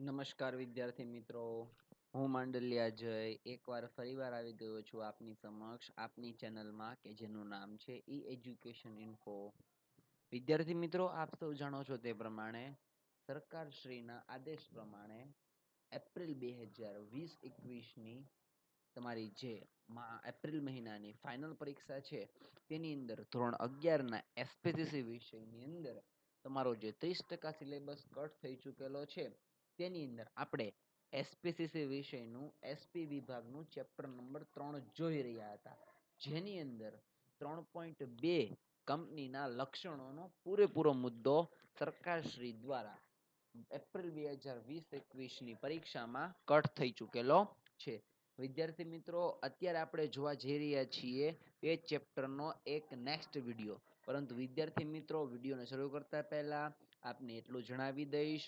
નમસ્કાર વિદ્યાર્થી મિત્રો. હું માંડલિયા જય. એકવાર ફરીવાર આવી ગયો છું આપની સમક્ષ, આપની ચેનલમાં, કે જેનું નામ છે ઈ એજ્યુકેશન ઇન્ફો વિદ્યાર્થી મિત્રો, આપ સૌ જાણો છો તે પ્રમાણે સરકારશ્રીના આદેશ પ્રમાણે એપ્રિલ બે હજાર વીસ એકવીસની તમારી જે એપ્રિલ મહિનાની ફાઇનલ પરીક્ષા છે, તેની અંદર ધોરણ અગિયારના એસપીસીસી વિષયની અંદર તમારો જે ત્રીસ ટકા સિલેબસ કટ થઈ ચૂકેલો છે તેની અંદર આપણે એસપીસીસી વિષયનું એસપી વિભાગનું ચેપ્ટર નંબર ત્રણ જોઈ રહ્યા હતા. જેની અંદર ત્રણ પોઈન્ટ બે કંપનીના લક્ષણોનો પૂરેપૂરો મુદ્દો સરકારશ્રી દ્વારા એપ્રિલ બે હજાર વીસ એકવીસની પરીક્ષામાં કટ થઈ ચૂકેલો છે. વિદ્યાર્થી મિત્રો, અત્યારે આપણે જોવા જઈ રહ્યા છીએ એ ચેપ્ટરનો એક નેક્સ્ટ વીડિયો પરંતુ વિદ્યાર્થી મિત્રો, વિડીયોને શરૂ કરતા પહેલાં આપને એટલું જણાવી દઈશ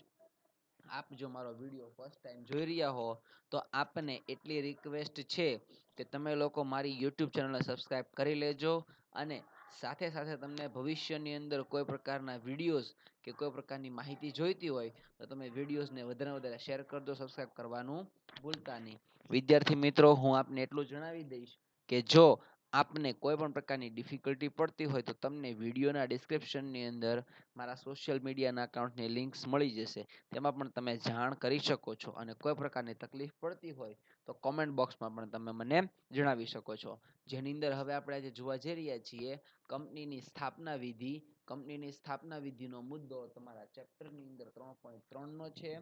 આપ જો મારો વીડિયો ફર્સ્ટ ટાઈમ જોઈ રહ્યા હો, તો આપને એટલી રિક્વેસ્ટ છે કે તમે લોકો મારી યુટ્યુબ ચેનલને સબસ્ક્રાઈબ કરી લેજો અને સાથે સાથે તમને ભવિષ્યની અંદર કોઈ પ્રકારના વિડીયોઝ કે કોઈ પ્રકારની માહિતી જોઈતી હોય, તો તમે વિડીયોઝને વધારે વધારે શેર કરજો સબસ્ક્રાઈબ કરવાનું ભૂલતા નહીં. વિદ્યાર્થી મિત્રો, હું આપને એટલું જણાવી દઈશ કે જો આપને કોઈ પણ પ્રકારની ડિફિકલ્ટી પડતી હોય તો તમને વિડીયોના ડિસ્ક્રિપ્શનની અંદર મારા સોશિયલ મીડિયાના અકાઉન્ટની લિંક્સ મળી જશે. તેમાં પણ તમે જાણ કરી શકો છો અને કોઈ પ્રકારની તકલીફ પડતી હોય તો કોમેન્ટ બોક્સમાં પણ તમે મને જણાવી શકો છો. જેની અંદર હવે આપણે આજે જોવા જઈ રહ્યા છીએ કંપનીની સ્થાપના વિધિ. કંપનીની સ્થાપના વિધિનો મુદ્દો તમારા ચેપ્ટરની અંદર ત્રણ પોઈન્ટ ત્રણનો છે.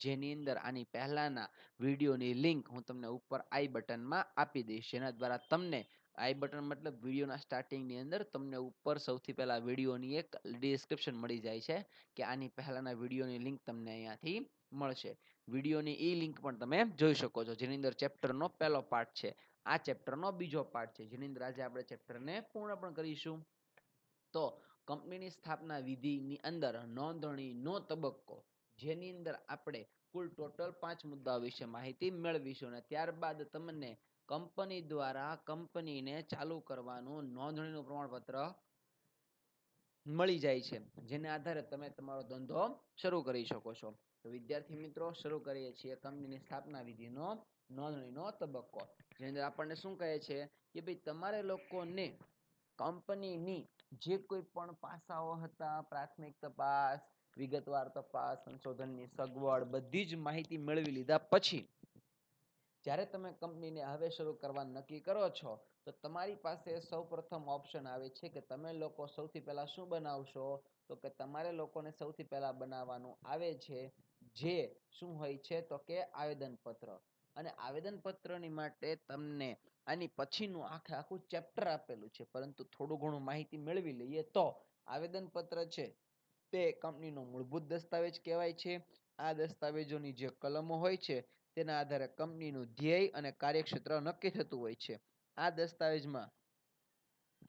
જેની અંદર આની પહેલાંના વિડીયોની લિંક હું તમને ઉપર આઈ બટનમાં આપી દઈશ. જેના દ્વારા તમને આઈ બટન મતલબ વિડીયોના સ્ટાર્ટિંગની અંદર તમને ઉપર સૌથી પહેલાં વિડીયોની એક ડિસ્ક્રિપ્શન મળી જાય છે કે આની પહેલાંના વિડીયોની લિંક તમને અહીંયાથી મળશે. વિડીયોની એ લિંક પણ તમે જોઈ શકો છો, જેની અંદર ચેપ્ટરનો પહેલો પાર્ટ છે. આ ચેપ્ટરનો બીજો પાર્ટ છે, જેની અંદર આજે આપણે ચેપ્ટરને પૂર્ણ પણ કરીશું. તો કંપનીની સ્થાપના વિધિની અંદર નોંધણીનો તબક્કો, જેની અંદર આપણે કુલ ટોટલ પાંચ મુદ્દાઓ વિશે માહિતી મેળવીશું અને ત્યારબાદ તમને કંપની દ્વારા કંપનીને ચાલુ કરવાનું નોંધણીનું પ્રમાણપત્ર મળી જાય છે, જેને આધારે તમે તમારો ધંધો શરૂ કરી શકો છો. તો વિદ્યાર્થી મિત્રો, શરૂ કરીએ છીએ કંપનીની સ્થાપના વિધિનો નોંધણીનો તબક્કો, જેની અંદર આપણને શું કહે છે કે ભાઈ તમારે લોકોને કંપનીની જે કોઈ પણ પાસાઓ હતા, પ્રાથમિક તપાસ, વિગતવાર તપાસ, સંશોધનની સગવડ બધી જ માહિતી મેળવી લીધા પછી જ્યારે તમે કંપનીને હવે શરૂ કરવા નક્કી કરો છો, તો તમારી પાસે સૌ પ્રથમ ઓપ્શન આવે છે કે તમે લોકો સૌથી પહેલાં શું બનાવશો? તો કે તમારે લોકોને સૌથી પહેલાં બનાવવાનું આવે છે, જે શું હોય છે, તો કે આવેદનપત્ર. અને આવેદનપત્રની માટે તમને આની પછીનું આખે આખું ચેપ્ટર આપેલું છે. પરંતુ થોડું ઘણું માહિતી મેળવી લઈએ તો આવેદનપત્ર છે, તે કંપનીનો મૂળભૂત દસ્તાવેજ કહેવાય છે. આ દસ્તાવેજોની જે કલમો હોય છે તેના આધારે કંપનીનું ધ્યેય અને કાર્યક્ષેત્ર નક્કી થતું હોય છે. આ દસ્તાવેજમાં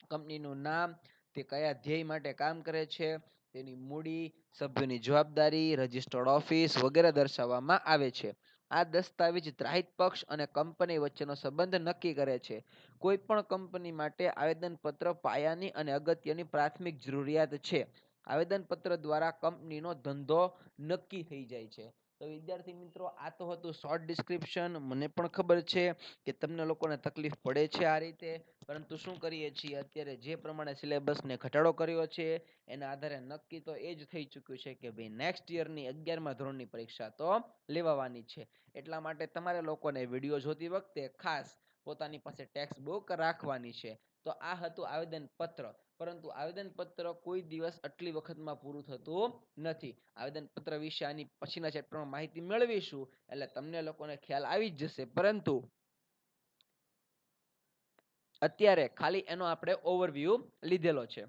કંપનીનું નામ, તે કયા ધ્યેય માટે કામ કરે છે, તેની મૂડી, સભ્યોની જવાબદારી, રજિસ્ટર્ડ ઓફિસ વગેરે દર્શાવવામાં આવે છે. આ દસ્તાવેજ ત્રાહિત પક્ષ અને કંપની વચ્ચેનો સંબંધ નક્કી કરે છે. કોઈ પણ કંપની માટે આવેદનપત્ર પાયાની અને અગત્યની પ્રાથમિક જરૂરિયાત છે. આવેદનપત્ર દ્વારા કંપનીનો ધંધો નક્કી થઈ જાય છે. તો વિદ્યાર્થી મિત્રો, આ તો હતું શોર્ટ ડિસ્ક્રિપ્શન મને પણ ખબર છે કે તમને લોકોને તકલીફ પડે છે આ રીતે. પરંતુ શું કરીએ છીએ? અત્યારે જે પ્રમાણે સિલેબસને ઘટાડો કર્યો છે, એના આધારે નક્કી તો એ જ થઈ ચૂક્યું છે કે ભાઈ નેક્સ્ટ યરની અગિયારમા ધોરણની પરીક્ષા તો લેવાવાની છે. એટલા માટે તમારે લોકોને વીડિયો જોતી વખતે ખાસ પોતાની પાસે ટેક્સ્ટ બુક રાખવાની છે. તો આ હતું આવેદન પત્ર પરંતુ આવેદન પત્ર કોઈ દિવસ આટલી વખતમાં પૂરું થતું નથી. આવેદન પત્ર વિશે આની પછીના ચેપ્ટરમાં માહિતી મેળવીશું. એટલે તમને લોકોને ખ્યાલ આવી જ જશે. પરંતુ અત્યારે ખાલી એનો આપણે ઓવરવ્યૂ લીધેલો છે.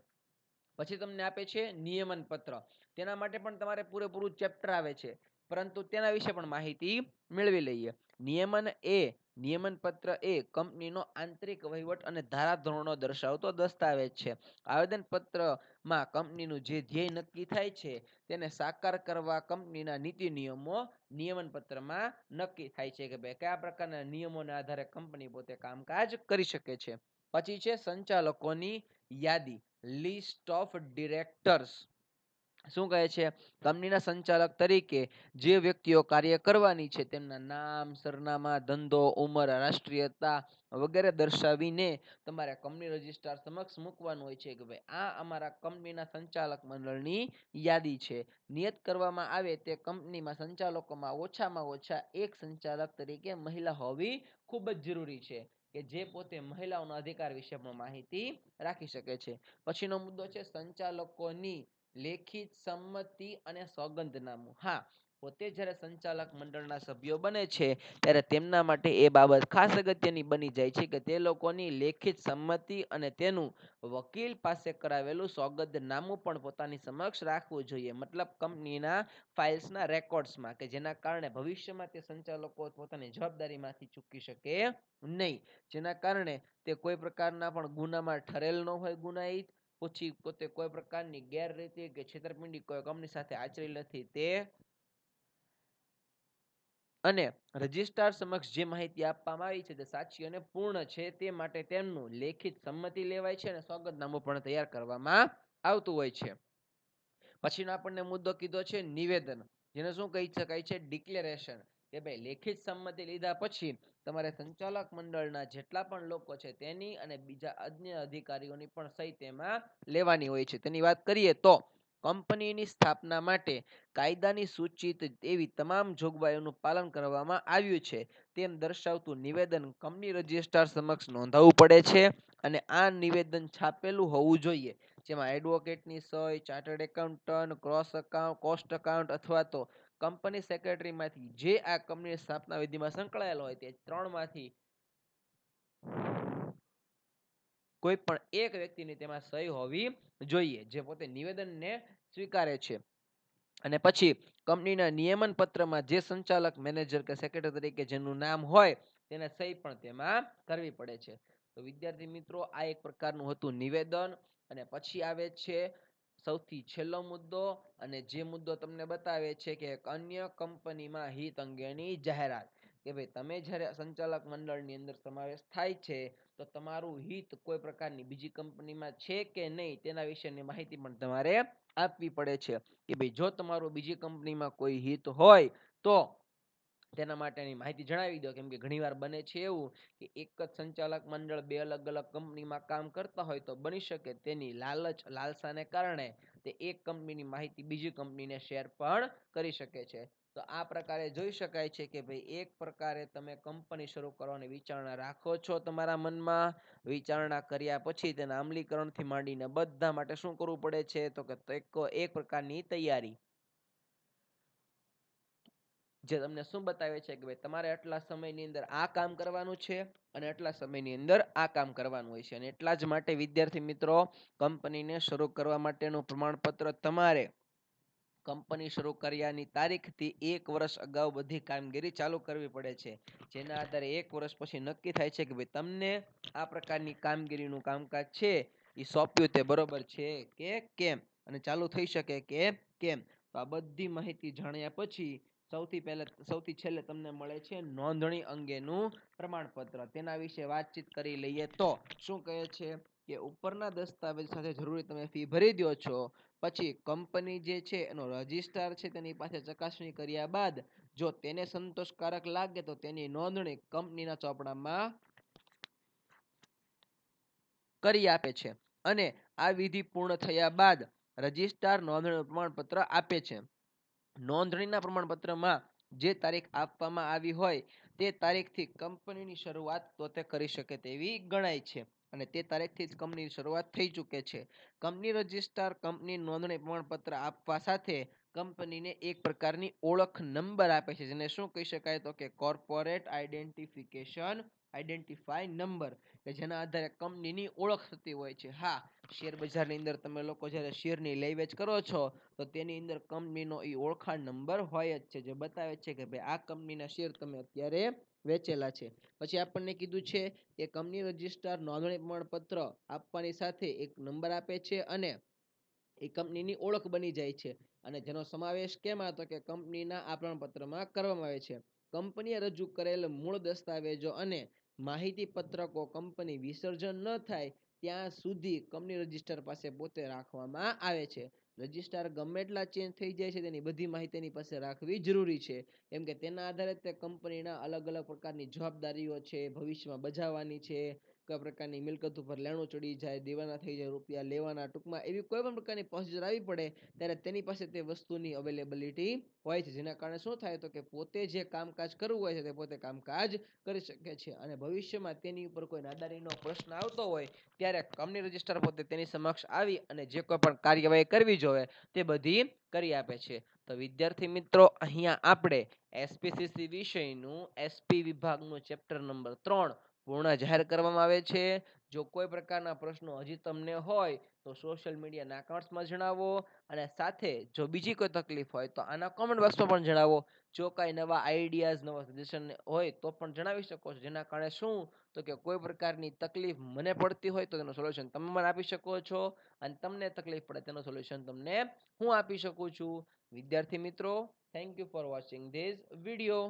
પછી તમને આપે છે નિયમન પત્ર તેના માટે પણ તમારે પૂરેપૂરું ચેપ્ટર આવે છે. પરંતુ તેના વિશે પણ માહિતી મેળવી લઈએ. નિયમન એ નિયમન પત્ર એ કંપનીનો આંતરિક વહીવટ અને ધારાધોરણો દર્શાવતો દસ્તાવેજ છે. આવેદન પત્રમાં કંપનીનું જે ધ્યેય નક્કી થાય છે તેને સાકાર કરવા કંપનીના નીતિ નિયમો નિયમન પત્રમાં નક્કી થાય છે કે ભાઈ કયા પ્રકારના નિયમોના આધારે કંપની પોતે કામકાજ કરી શકે છે. પછી છે સંચાલકોની યાદી, લિસ્ટ ઓફ ડિરેક્ટર્સ. શું કહે છે? કંપનીના સંચાલક તરીકે જે વ્યક્તિઓ કાર્ય કરવાની છે, તેમના નામ, સરનામા, ધંધો, ઉંમર, રાષ્ટ્રીયતા વગેરે દર્શાવીને તમારે કંપની રજિસ્ટ્રાર સમક્ષ મૂકવાનું હોય છે કે ભાઈ, આ અમારા કંપનીના સંચાલક મંડળની યાદી છે. નિયત કરવામાં આવે તે કંપનીમાં સંચાલકોમાં ઓછામાં ઓછા એક સંચાલક તરીકે મહિલા હોવી ખૂબ જ જરૂરી છે કે જે પોતે મહિલાઓના અધિકાર વિશે પણ માહિતી રાખી શકે છે. પછીનો મુદ્દો છે, સંચાલકોની લેખિત સંમતિ અને સોગંદનામું. હા, પોતે જ્યારે સંચાલક મંડળના સભ્યો બને છે, ત્યારે તેમના માટે એ બાબત ખાસ અગત્યની બની જાય છે કે તે લોકોની લેખિત સંમતિ અને તેનું વકીલ પાસે કરાવેલું સોગંદનામું પણ પોતાની સમક્ષ રાખવું જોઈએ. મતલબ કંપનીના ફાઇલ્સના રેકોર્ડ્સમાં કે જેના કારણે ભવિષ્યમાં તે સંચાલકો પોતાની જવાબદારીમાંથી ચૂકી શકે નહીં. જેના કારણે તે કોઈ પ્રકારના પણ ગુનામાં ઠરેલ ન હોય ગુનાહિત પછી પોતે કોઈ પ્રકારની ગેરરીતિ કે છેતરપિંડી કોઈ કંપની સાથે આચરી નથી તે અને રજિસ્ટ્રાર સમક્ષ જે માહિતી આપવામાં આવી છે તે સાચી અને પૂર્ણ છે તે માટે તેમનું લેખિત સંમતિ લેવાય છે અને સ્વાગતનામું પણ તૈયાર કરવામાં આવતું હોય છે. પછીનો આપણને મુદ્દો કીધો છે નિવેદન, જેને શું કહી શકાય છે? ડિક્લેરેશન કે ભાઈ લેખિત સંમતિ લીધા પછી તમારે સંચાલક મંડળના જેટલા પણ લોકો છે તેની અને બીજા અન્ય અધિકારીઓની પણ સહી તેમાં લેવાની હોય છે. તેની વાત કરીએ તો કંપનીની સ્થાપના માટે કાયદાની સૂચિત એવી તમામ જોગવાઈઓનું પાલન કરવામાં આવ્યું છે. તેમ દર્શાવતું નિવેદન કંપની રજિસ્ટ્રાર સમક્ષ નોંધાવવું પડે છે અને આ નિવેદન છાપેલું હોવું જોઈએ. જેમાં એડવોકેટની સહી chartered accountant cross account cost account અથવા તો કંપની સેક્રેટરીમાંથી જે આ કંપની સ્થાપના વિધિમાં સંકળાયેલ હોય તે ત્રણમાંથી કોઈ પણ એક વ્યક્તિની તેમાં સહી હોવી જોઈએ, જે પોતે નિવેદનને સ્વીકારે છે. અને પછી કંપનીના નિયમન પત્રમાં જે સંચાલક, મેનેજર કે સેક્રેટરી તરીકે જેનું નામ હોય તેને સહી પણ તેમાં કરવી પડે છે. તો વિદ્યાર્થી મિત્રો, આ એક પ્રકારનું હતું નિવેદન અને પછી આવે છે સૌથી છેલ્લો મુદ્દો અને જે મુદ્દો તમને બતાવે છે કે એક અન્ય કંપનીમાં હિત અંગેની જાહેરાત. કે ભાઈ, તમે જ્યારે સંચાલક મંડળની અંદર સમાવેશ થાય છે, તો તમારું હિત કોઈ પ્રકારની બીજી કંપનીમાં છે કે નહીં તેના વિશેની માહિતી પણ તમારે આપવી પડે છે. કે ભાઈ, જો તમારું બીજી કંપનીમાં કોઈ હિત હોય, તો તેના માટેની માહિતી જણાવી દો. કેમ કે ઘણીવાર બને છે એવું કે એક જ સંચાલક મંડળ બે અલગ અલગ કંપનીમાં કામ કરતા હોય તો બની શકે તેની લાલચ, લાલસાને કારણે તે એક કંપનીની માહિતી બીજી કંપનીને શેર પણ કરી શકે છે. તો આ પ્રકારે જોઈ શકાય છે કે ભાઈ એક પ્રકારે તમે કંપની શરૂ કરવાની વિચારણા રાખો છો તમારા મનમાં. વિચારણા કર્યા પછી તેના અમલીકરણથી માંડીને બધા માટે શું કરવું પડે છે? તો કે એક પ્રકારની તૈયારી. જે તમને શું બતાવે છે કે ભાઈ તમારે આટલા સમયની અંદર આ કામ કરવાનું છે અને આટલા સમયની અંદર આ કામ કરવાનું હોય છે. અને એટલા જ માટે વિદ્યાર્થી મિત્રો, કંપનીને શરૂ કરવા માટેનું પ્રમાણપત્ર તમારે કંપની શરૂ કર્યાની તારીખથી એક વર્ષ અગાઉ બધી કામગીરી ચાલુ કરવી પડે છે. જેના આધારે એક વર્ષ પછી નક્કી થાય છે કે ભાઈ તમને આ પ્રકારની કામગીરીનું કામકાજ છે એ સોંપ્યું તે બરોબર છે કે કેમ? અને ચાલુ થઈ શકે કે કેમ? તો આ બધી માહિતી જાણ્યા પછી સૌથી પહેલા સૌથી છેલ્લે તમને મળે છે નોંધણી અંગેનું પ્રમાણપત્ર. તેના વિશે વાતચીત કરી લઈએ તો શું કહે છે કે ઉપરના દસ્તાવેજ સાથે જરૂરી તમે ફી ભરી દો છો, પછી કંપની જે છે એનો રજિસ્ટ્રાર છે તેની પાસે ચકાસણી કર્યા બાદ જો તેને સંતોષકારક લાગે તો તેની નોંધણી કંપનીના ચોપડામાં કરી આપે છે. અને આ વિધિ પૂર્ણ થયા બાદ રજિસ્ટ્રાર નોંધણી પ્રમાણપત્ર આપે છે. નોંધણીના પ્રમાણપત્રમાં જે તારીખ આપવામાં આવી હોય, તે તારીખથી કંપનીની શરૂઆત તો તે કરી શકે તેવી ગણાય છે. અને તે તારીખથી જ કંપનીની શરૂઆત થઈ ચૂકે છે. કંપની રજિસ્ટ્રાર કંપની નોંધણી પ્રમાણપત્ર આપવા સાથે કંપનીને એક પ્રકારની ઓળખ નંબર આપે છે, જેને શું કહી શકાય તો કે કોર્પોરેટ આઈડેન્ટિફિકેશન આઈડેન્ટિફાઈ નંબર કે જેના આધારે કંપનીની ઓળખ થતી હોય છે. હા શેર બજારની અંદર તમે લોકો જ્યારે શેરની લે વેચ કરો છો, તો તેની અંદર કંપનીનો એ ઓળખાણ નંબર હોય જ છે, જે બતાવે છે કે ભાઈ આ કંપનીના શેર તમે અત્યારે વેચેલા છે. પછી આપણને કીધું છે કે કંપની રજિસ્ટ્રાર નોંધણી પ્રમાણપત્ર આપવાની સાથે એક નંબર આપે છે અને એ કંપનીની ઓળખ બની જાય છે. અને જેનો સમાવેશ કેમાં તો કે કંપનીના આ પ્રમાણપત્રમાં કરવામાં આવે છે. કંપનીએ રજૂ કરેલ મૂળ દસ્તાવેજો અને માહિતી પત્રકો કંપની વિસર્જન ન થાય ત્યાં સુધી કંપની રજિસ્ટર પાસે પોતે રાખવામાં આવે છે. રજિસ્ટર ગમે એટલા ચેન્જ થઈ જાય છે, તેની બધી માહિતી એની પાસે રાખવી જરૂરી છે. કેમ કે તેના આધારે તે કંપનીના અલગ અલગ પ્રકારની જવાબદારીઓ છે, ભવિષ્યમાં બજાવવાની છે કયા પ્રકારની મિલકત ઉપર લેણું ચડી જાય, દેવાના થઈ જાય રૂપિયા, લેવાના ટૂંકમાં એવી કોઈ પણ પ્રકારની પ્રોસિજર આવી પડે, ત્યારે તેની પાસે તે વસ્તુની અવેલેબિલિટી હોય છે. જેના કારણે શું થાય તો કે પોતે જે કામકાજ કરવું હોય છે તે પોતે કામકાજ કરી શકે છે અને ભવિષ્યમાં તેની ઉપર કોઈ નાદારીનો પ્રશ્ન આવતો હોય, ત્યારે કંપની રજિસ્ટર પોતે તેની સમક્ષ આવી અને જે કોઈ પણ કાર્યવાહી કરવી જોઈએ તે બધી કરી આપે છે. તો વિદ્યાર્થી મિત્રો, અહીંયા આપણે એસપીસીસી વિષયનું એસપી વિભાગનું ચેપ્ટર નંબર ત્રણ પૂર્ણ જાહેર કરવામાં આવે છે. જો કોઈ પ્રકારના પ્રશ્નો હજી તમને હોય, તો સોશિયલ મીડિયાના અકાઉન્ટ્સમાં જણાવો અને સાથે જો બીજી કોઈ તકલીફ હોય, તો આના કોમેન્ટ બોક્સમાં પણ જણાવો. જો કાંઈ નવા આઈડિયાઝ નવા સજેશન હોય, તો પણ જણાવી શકો છો. જેના કારણે શું? તો કે કોઈ પ્રકારની તકલીફ મને પડતી હોય, તો તેનું સોલ્યુશન તમે મને આપી શકો છો. અને તમને તકલીફ પડે, તેનું સોલ્યુશન તમને હું આપી શકું છું. વિદ્યાર્થી મિત્રો thank you for watching this video